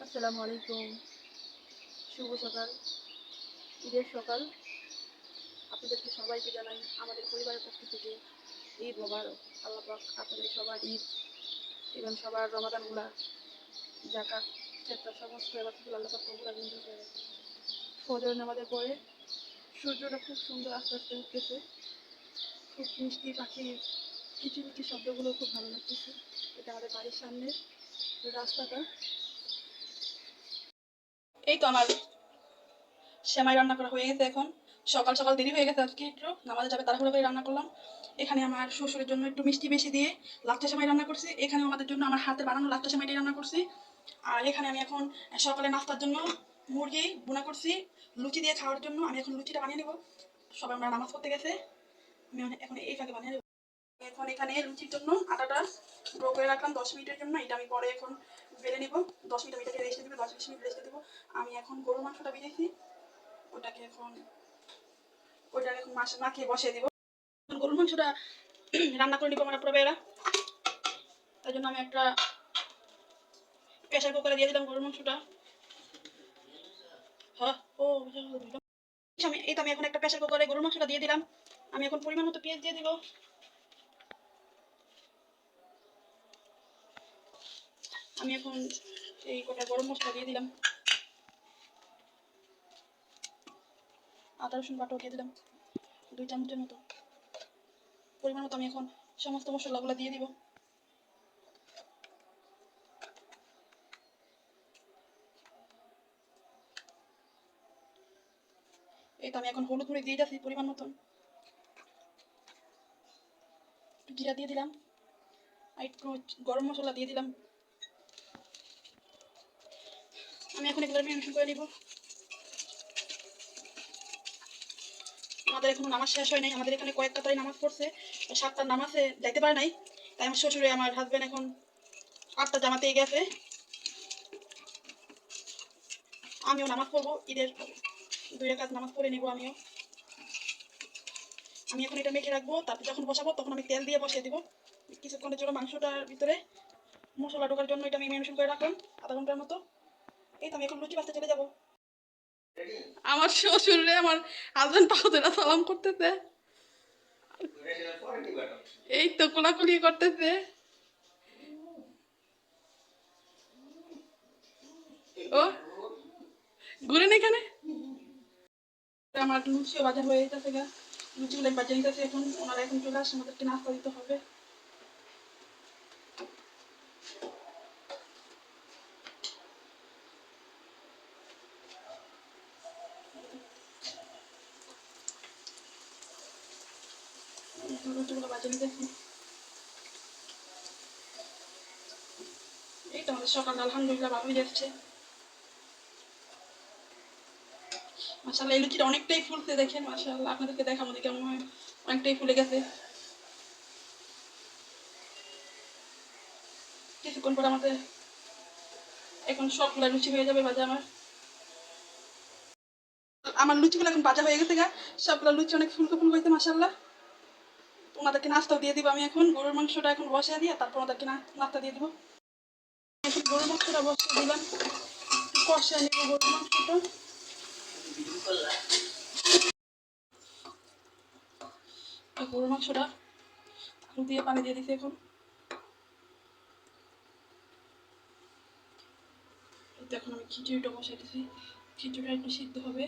আসসালামু আলাইকুম। শুভ সকাল। ঈদের সকাল। আপনাদেরকে সবাইকে জানাই আমাদের পরিবারের পক্ষ থেকে ঈদ মোবারক। আল্লাহ আপনাদের সবার ঈদ এবং সবার রমাদানগুলা জাকাত চেষ্টা সমস্ত এবারগুলো আল্লাহ পাক কবুল করে। ফজর নামাজের পরে সূর্যটা খুব সুন্দর আস্তে আস্তে উঠতেছে। খুব মিষ্টি পাখির কিচিমিচি শব্দগুলো খুব ভালো লাগতেছে। এটা আমাদের বাড়ির সামনে রাস্তাটা। এই তো আমার সেমাই রান্না করা হয়ে গেছে এখন। সকাল সকাল দেরি হয়ে গেছে আজকে একটু। নামাজে যাবে তাড়াহুড়ো করে রান্না করলাম। এখানে আমার শ্বশুরের জন্য একটু মিষ্টি বেশি দিয়ে লাচ্চা সেমাই রান্না করছি। এখানে আমাদের জন্য আমার হাতে বানানো লাচ্চা সেমাইটাই রান্না করছি। আর এখানে আমি এখন সকালে নাস্তার জন্য মুরগি বোনা করছি। লুচি দিয়ে খাওয়ার জন্য আমি এখন লুচিটা বানিয়ে নেব। সবাই আমরা নামাজ পড়তে গেছে। আমি এখন- এখন এই ফাঁকে বানিয়ে নেব। এখন এখানে লুচির জন্য আটাটা ড্রো করে রাখলাম দশ মিনিটের জন্য। এটা আমি পরে এখন বেলে নিব, দশ মিনিট আমি এটাকে রেস্টে দেবো, দশ বিশ মিনিট রেস্টে দেবো। আমি এখন গরুর মাংসটা ভেজেছি ওটাকে এখন ওইটাকে এখন মাছ মাখিয়ে বসিয়ে দিব। গরুর মাংসটা রান্না করে নিবো আমরা পুরো বেলা তাই জন্য আমি একটা প্রেশার কুকারে দিয়ে দিলাম গরুর মাংসটা। হ্যাঁ ও। আমি এই তো আমি এখন একটা প্রেশার কুকারে গরুর মাংসটা দিয়ে দিলাম। আমি এখন পরিমাণ মতো পেঁয়াজ দিয়ে দিব। আমি এখন এই কটা গরম মশলা দিয়ে দিলাম। আদা, রসুন, বাটাও দিয়ে দিলাম। দুই চামচের মতো। পরিমাণ মতো আমি এখন সমস্ত মশলাগুলো দিয়ে দিব। এই তো আমি এখন হলুদ গুঁড়ি দিয়ে যাচ্ছি পরিমাণ মতন। জিরা দিয়ে দিলাম। আর একটু গরম মশলা দিয়ে দিলাম। আমি এখন এগুলো মেনশন করে নিব। আমাদের এখনও নামাজ শেষ হয় নাই, আমাদের এখানে কয়েকটা তাই নামাজ পড়ছে সাতটার নামাজে যাইতে পারে নাই, তাই আমার শ্বশুরে আমার হাজব্যান্ড এখন আটটা জামাতেই গেছে। আমিও নামাজ পড়ব, ঈদের দুই কাজ নামাজ পড়ে নিব আমিও। আমি এখন এটা মেখে রাখব, তারপর যখন বসাবো তখন আমি তেল দিয়ে বসিয়ে দিব। কিছুক্ষণের জন্য মাংসটার ভিতরে মশলা ঢোকার জন্য এটা আমি মেনশন করে রাখলাম, আধা ঘণ্টার মতো। এই তো আমি এখন লুচি বাঁচতে চলে যাব। আমার শ্বশুর আমার হাজবেন্ড পাহুদেরা সালাম করতেছে। এই তো কোলাকুলি করতেছে। ও ঘুরেন এখানে। আমার লুচিও বাজার হয়ে যেতেছে গা। লুচিগুলো বাজার নিতেছে এখন ওনারা এখন চলে আসে আমাদেরকে নাস্তা দিতে হবে। এই তো আমাদের সকাল, আলহামদুলিল্লাহ ভালোই যাচ্ছে। মাসাল্লাহ এই লুচিটা অনেকটাই দেখেন মাসাল্লাহ আপনাদেরকে কেমন হয়। অনেকটাই ফুলে গেছে। কিছুক্ষণ পর আমাদের এখন সবগুলা লুচি হয়ে যাবে ভাজা আমার। আমার লুচিগুলো এখন বাজা হয়ে গেছে গা। সবগুলো লুচি অনেক ফুলকো ফুলকো হয়েছে মাসাল্লাহ ওনাদেরকে নাস্তাও দিয়ে দিব আমি এখন। গরুর মাংসটা এখন বসিয়ে দিয়ে তারপর ওনাদেরকে নাস্তা দিয়ে দিব। এখন গরুর মাংসটা বসিয়ে দিলাম। কষিয়ে নিব গরুর মাংসটা। গরুর মাংসটা দিয়ে পানি দিয়ে দিছি এখন। এখন আমি খিচুড়িটা বসাই দিছি। খিচুড়িটা একটু সিদ্ধ হবে।